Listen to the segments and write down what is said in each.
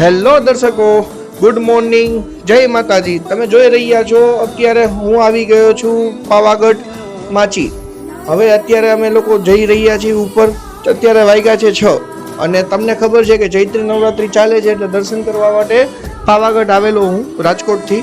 Hello દર્શકો good morning જય માતાજી. તમે જોઈ રહ્યા છો, અત્યારે હું આવી ગયો છું પાવાગઢ, માચી. હવે અત્યારે અમે લોકો જઈ રહ્યા છીએ ઉપર. અત્યારે વાગ્યા છે છ. અને તમને ખબર છે કે ચૈત્રી નવરાત્રિ ચાલે છે એટલે દર્શન કરવા માટે પાવાગઢ આવેલો હું, રાજકોટથી.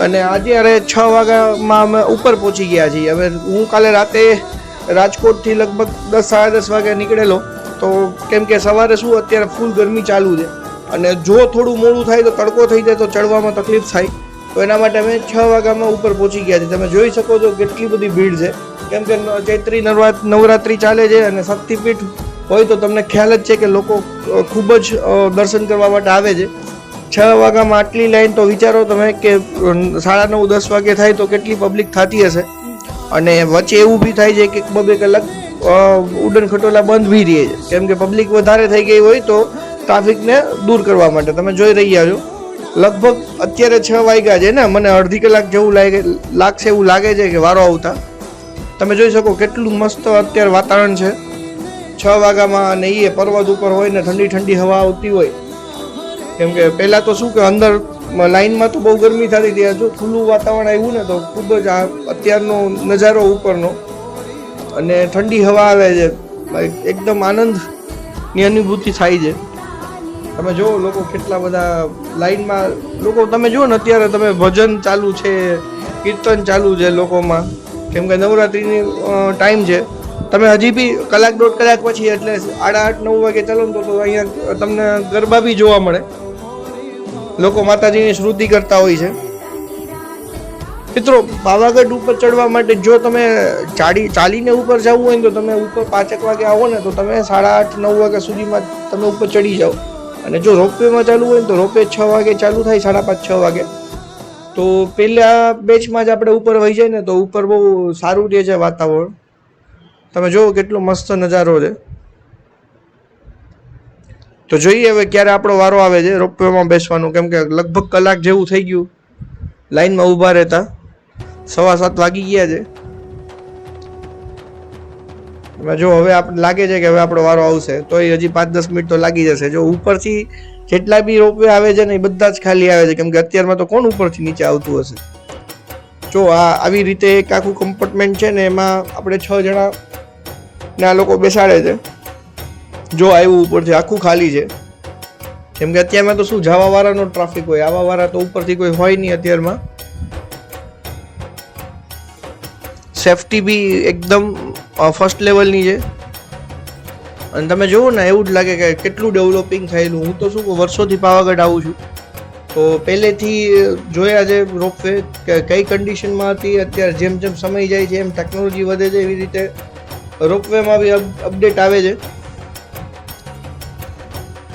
અને અત્યારે છ વાગ્યામાં અમે ઉપર પહોંચી ગયા છીએ. હવે હું કાલે રાતે રાજકોટથી લગભગ દસ, સાડા દસ વાગે નીકળેલો. તો કેમ કે સવારે શું, અત્યારે ફૂલ ગરમી ચાલુ છે. અને જો થોડું મોડું થાય તો તડકો થઈ જાય તો ચડવામાં તકલીફ થાય. તો એના માટે અમે છ વાગ્યામાં ઉપર પહોંચી ગયા છીએ. તમે જોઈ શકો છો કેટલી બધી ભીડ છે. કેમ કે ચૈત્રી નવરાત નવરાત્રિ ચાલે છે અને શક્તિપીઠ હોય તો તમને ખ્યાલ જ છે કે લોકો ખૂબ જ દર્શન કરવા માટે આવે છે. છ વાગ્યામાં આટલી લાઈન તો વિચારો તમે કે સાડા નવ, દસ વાગે થાય તો કેટલી પબ્લિક થતી હશે. અને વચ્ચે એવું બી થાય છે કે બબે કલાક ઉડન ખટોલા બંધ બી રહે છે. કેમ કે પબ્લિક વધારે થઈ ગઈ હોય તો ટ્રાફિકને દૂર કરવા માટે તમે જોઈ રહ્યા છો. લગભગ અત્યારે છ વાગ્યા છે ને, મને અડધી કલાક જેવું લાગે લાગશે એવું લાગે છે કે વારો આવતા. તમે જોઈ શકો કેટલું મસ્ત અત્યારે વાતાવરણ છે. છ વાગ્યામાં અને એ પર્વત ઉપર હોય ને ઠંડી ઠંડી હવા આવતી હોય. કેમ કે પહેલાં તો શું કે અંદર લાઇનમાં તો બહુ ગરમી થતી હતી જો ખુલ્લું વાતાવરણ આવ્યું ને તો ખૂબ જ આ અત્યારનો નજારો ઉપરનો. અને ઠંડી હવા આવે છે. એકદમ આનંદની અનુભૂતિ થાય છે. તમે જુઓ લોકો કેટલા બધા લાઈનમાં, લોકો તમે જુઓ ને અત્યારે તમે ભજન ચાલુ છે, કીર્તન ચાલુ છે લોકોમાં. કેમ કે નવરાત્રિની ટાઈમ છે. તમે હજી બી કલાક દોઢ કલાક પછી એટલે આડા આઠ, નવ વાગે ચાલો ને તો અહીંયા તમને ગરબા બી જોવા મળે. લોકો માતાજીની શ્રુતિ કરતા હોય છે. મિત્રો, પાવાગઢ ઉપર ચડવા માટે જો તમે ચાડી, ચાલીને ઉપર જવું હોય તો તમે ઉપર પાંચેક વાગે આવો ને તો તમે સાડા આઠ, નવ વાગ્યા સુધીમાં તમે ઉપર ચડી જાઓ. અને જો રોપવેમાં ચાલુ હોય ને તો રોપવે છ વાગે ચાલુ થાય, સાડા પાંચ, છ વાગે. તો પહેલા બેચમાં જ આપણે ઉપર વહી જાય ને તો ઉપર બહુ સારું રહે છે વાતાવરણ. તમે જુઓ કેટલો મસ્ત નજારો છે. તો જોઈએ હવે ક્યારે આપણો વારો આવે છે રોપવેમાં બેસવાનું. કેમ કે લગભગ કલાક જેવું થઈ ગયું. લાઈનમાં ઊભા રહેતા. સવા સાત વાગી ગયા છે. જો હવે આપણે લાગે છે કે હવે આપણો વારો આવશે, તો એ હજી પાંચ દસ મિનિટ તો લાગી જશે. જો ઉપરથી જેટલા બી રોપવે આવે છે ને એ બધા જ ખાલી આવે છે, કેમ કે અત્યારમાં તો કોણ ઉપરથી નીચે આવતું હશે? જો આ આવી રીતે એક આખું કમ્પાર્ટમેન્ટ છે ને એમાં આપણે છ જણા ને આ લોકો બેસાડે છે. જો આવ્યું ઉપરથી આખું ખાલી છે. કેમ કે અત્યારમાં તો શું જવા વાળાનો ટ્રાફિક હોય, આવા વાળા તો ઉપરથી કોઈ હોય નહીં અત્યારમાં. સેફટી બી એકદમ ફર્સ્ટ લેવલની છે. અને તમે જુઓ ને, એવું જ લાગે કે કેટલું ડેવલપિંગ થયેલું. હું તો શું વર્ષોથી પાવાગઢ આવું છું. તો પહેલેથી જોયા છે રોપવે કે કઈ કન્ડિશનમાં હતી, અત્યારે જેમ જેમ સમય જાય છે, એમ ટેકનોલોજી વધે છે એવી રીતે રોપવેમાં બી અપડેટ આવે છે.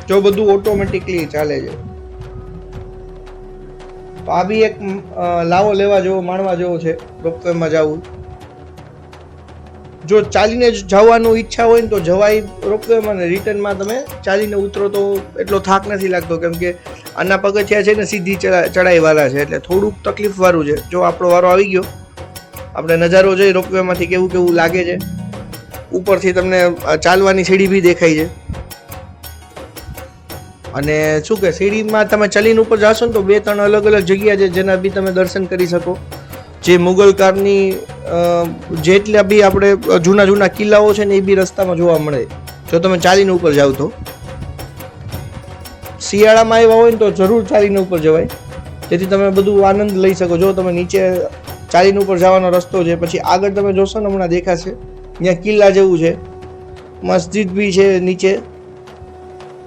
જો બધું ઓટોમેટિકલી ચાલે છે. તો આ બી એક લાવો લેવા જેવો, માણવા જેવો છે રોપવેમાં જવું જો ચાલીને જ જવાનું ઈચ્છા હોય ને તો જવાય રોપવેમાં ને રિટર્નમાં તમે ચાલીને ઉતરો તો એટલો થાક નથી લાગતો. કેમ કે આના પગથિયા છે ને સીધી ચડાઈવાળા છે. એટલે થોડુંક તકલીફ વાળું છે. જો આપણો વારો આવી ગયો, આપણે નજારો જોઈ રોપવેમાંથી કેવું કેવું લાગે છે. ઉપરથી તમને ચાલવાની સીડી બી દેખાય છે. અને શું કે, સીડીમાં તમે ચાલીને ઉપર જાશો ને તો બે ત્રણ અલગ અલગ જગ્યા છે જેના બી તમે દર્શન કરી શકો. જે મુગલ કાળની જેટલા બી આપણે જૂના જૂના કિલ્લાઓ છે ને એ બી રસ્તામાં જોવા મળે. જો તમે ચાલીને ઉપર જાવ તો. શિયાળામાં આવ્યા હોય ને તો જરૂર ચાલીને ઉપર જવાય. જેથી તમે બધું આનંદ લઈ શકો. જો તમે નીચે ચાલીને ઉપર જવાનો રસ્તો છે, પછી આગળ તમે જોશો ને હમણાં દેખાશે. ત્યાં કિલ્લા જેવું છે. મસ્જિદ બી છે નીચે.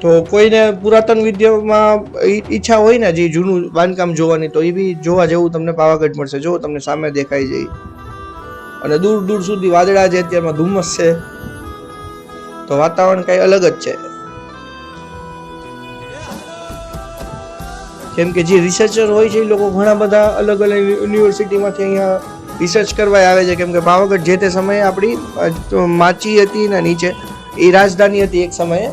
તો કોઈને પુરાતન વિદ્યામાં ઈચ્છા હોય ને જે જૂનું બાંધકામ જોવાની, તો એ બી જોવા જેવું તમને પાવાગઢ મળશે. જો તમને સામે દેખાઈ જાય. અને દૂર દૂર સુધી વાદળા છે અત્યારમાં ધુમ્મસ છે. તો વાતાવરણ કઈ અલગ જ છે. કેમ કે જે રિસર્ચર હોય છે, એ લોકો ઘણા બધા અલગ અલગ યુનિવર્સિટીમાંથી અહીંયા રિસર્ચ કરવા આવે છે. કેમ કે પાવાગઢ જે તે સમયે આપણી માચી હતી ને નીચે, એ રાજધાની હતી એક સમયે.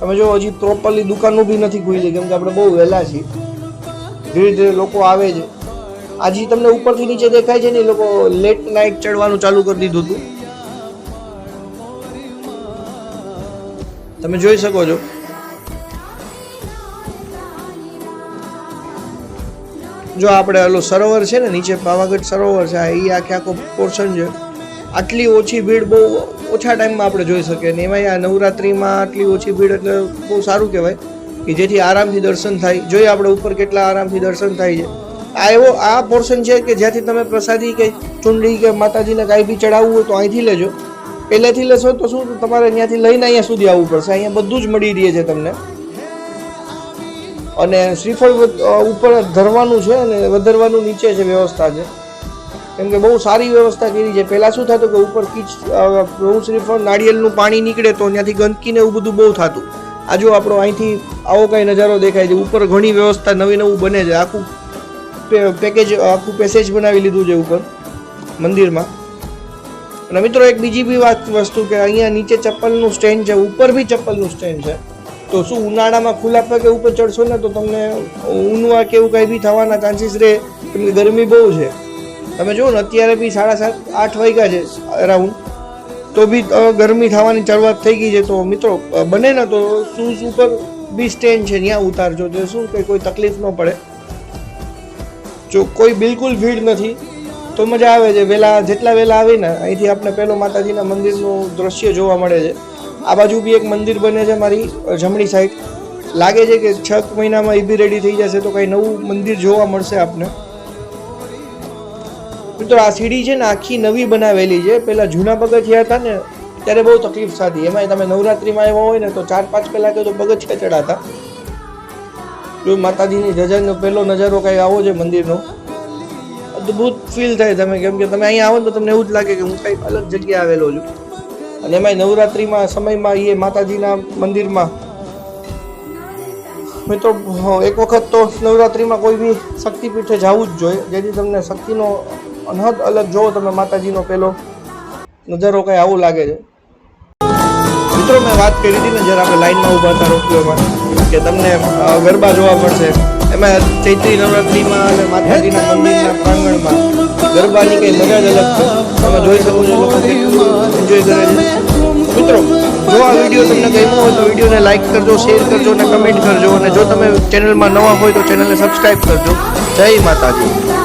તમે જો હજી પ્રોપરલી દુકાન બી નથી ખુલી, કેમ કે આપણે બહુ વહેલા છીએ. ધીરે ધીરે લોકો આવે છે. આજે તમને ઉપરથી નીચે દેખાય છે ને, એ લોકો લેટ નાઇટ ચડવાનું ચાલુ કરી દીધું હતું. તમે જોઈ શકો છો. જો આપણે ઓલો સરોવર છે ને, નીચે પાવાગઢ સરોવર છે એ આખે આખો પોર્શન છે. આટલી ઓછી ભીડ બહુ ઓછા ટાઈમમાં આપણે જોઈ શકીએ ને. એમાં આ નવરાત્રિમાં આટલી ઓછી ભીડ એટલે બહુ સારું કહેવાય કે જેથી આરામથી દર્શન થાય. જોઈએ આપણે ઉપર કેટલા આરામથી દર્શન થાય છે. આ એવો આ પોર્શન છે કે જ્યાંથી તમે પ્રસાદી કે ચુંડી કે માતાજીને કાંઈ બી ચડાવવું હોય તો અહીંથી લેજો. પહેલેથી લેશો તો શું, તમારે ત્યાંથી લઈને અહીંયા સુધી આવવું પડશે. અહીંયા બધું જ મળી રહે છે તમને. અને શ્રીફળ ઉપર ધરવાનું છે અને વધારવાનું નીચે છે વ્યવસ્થા છે. કેમ કે બહુ સારી વ્યવસ્થા કરી છે. પહેલાં શું થતું કે ઉપર કીચ બહુ શ્રીફળ, નાળિયેરનું પાણી નીકળે તો ત્યાંથી ગંદકી ને એવું બધું બહુ થતું. આ જો આપણો અહીંથી આવો કાંઈ નજારો દેખાય છે. ઉપર ઘણી વ્યવસ્થા નવી નવું બને છે. આખું પેકેજ આખું પેસેજ બનાવી લીધું છે ઉપર, મંદિરમાં. અને મિત્રો, એક બીજી બી વાત, વસ્તુ કે અહીંયા નીચે ચપ્પલનું સ્ટેન્ડ છે, ઉપર બી ચપ્પલનું સ્ટેન્ડ છે. તો શું, ઉનાળામાં ખુલ્લા પગે ઉપર ચડશો ને તો તમને ઊનવા કે એવું કંઈ બી થવાના ચાન્સીસ રહે કેમ કે ગરમી બહુ છે. તમે જુઓ ને, અત્યારે બી સાડા સાત, આઠ વાગ્યા છે અરાઉન્ડ તો બી ગરમી થવાની શરૂઆત થઈ ગઈ છે. તો મિત્રો બને ને તો શૂઝ ઉપર બી સ્ટેન્ડ છે, ત્યાં ઉતારજો. તો શું કે કોઈ તકલીફ ન પડે. જો કોઈ બિલકુલ ભીડ નથી, તો મજા આવે છે. વહેલા જેટલા વહેલા આવીને, અહીંથી આપણે પેલો માતાજીના મંદિરનું દ્રશ્ય જોવા મળે છે. આ બાજુ બી એક મંદિર બને છે મારી જમણી સાઈડ લાગે છે કે છ મહિનામાં એ બી રેડી થઈ જશે, તો કંઈ નવું મંદિર જોવા મળશે આપને. મિત્રો, આ સીડી છે ને, આખી નવી બનાવેલી છે. પહેલાં જૂના પગથિયા હતા ને, ત્યારે બહુ તકલીફ થતી. એમાંય તમે નવરાત્રિમાં આવ્યા હોય ને, તો ચાર પાંચ કલાકે તો પગથિયા ચડાતા. જો માતાજીની ધજાનો પહેલો નજારો કાંઈ આવો છે મંદિરનો અદ્ભુત ફીલ થાય તમે, કેમ કે તમે અહીંયા આવો ને તો તમને એવું જ લાગે કે હું કંઈક અલગ જગ્યાએ આવેલો છું. અને એમાંય નવરાત્રિમાં સમયમાં એ માતાજીના મંદિરમાં. મિત્રો એક વખત તો નવરાત્રિમાં કોઈ બી શક્તિપીઠે જવું જ જોઈએ, જેથી તમને શક્તિનો અનહદ અલગ જોવો તમે માતાજીનો પેલો નજારો કંઈ આવું લાગે છે. મિત્રો, મેં વાત કરી હતી ને જ્યારે આપણે લાઈનમાં ઊભા હતા રોકીઓમાં કે તમને ગરબા જોવા મળશે. એમાં ચૈત્રી નવરાત્રિમાં અને માતાજીના મંદિરના પ્રાંગણમાં ગરબાની કંઈ મજા જ અલગ છે. તમે જોઈ શકો છો લોકો એન્જોય કરે છે. મિત્રો જો આ વીડિયો તમને ગમ્યો હોય તો વિડીયોને લાઇક કરજો શેર કરજો અને કમેન્ટ કરજો. અને જો તમે ચેનલમાં નવા હોય તો ચેનલને સબસ્ક્રાઈબ કરજો. જય માતાજી.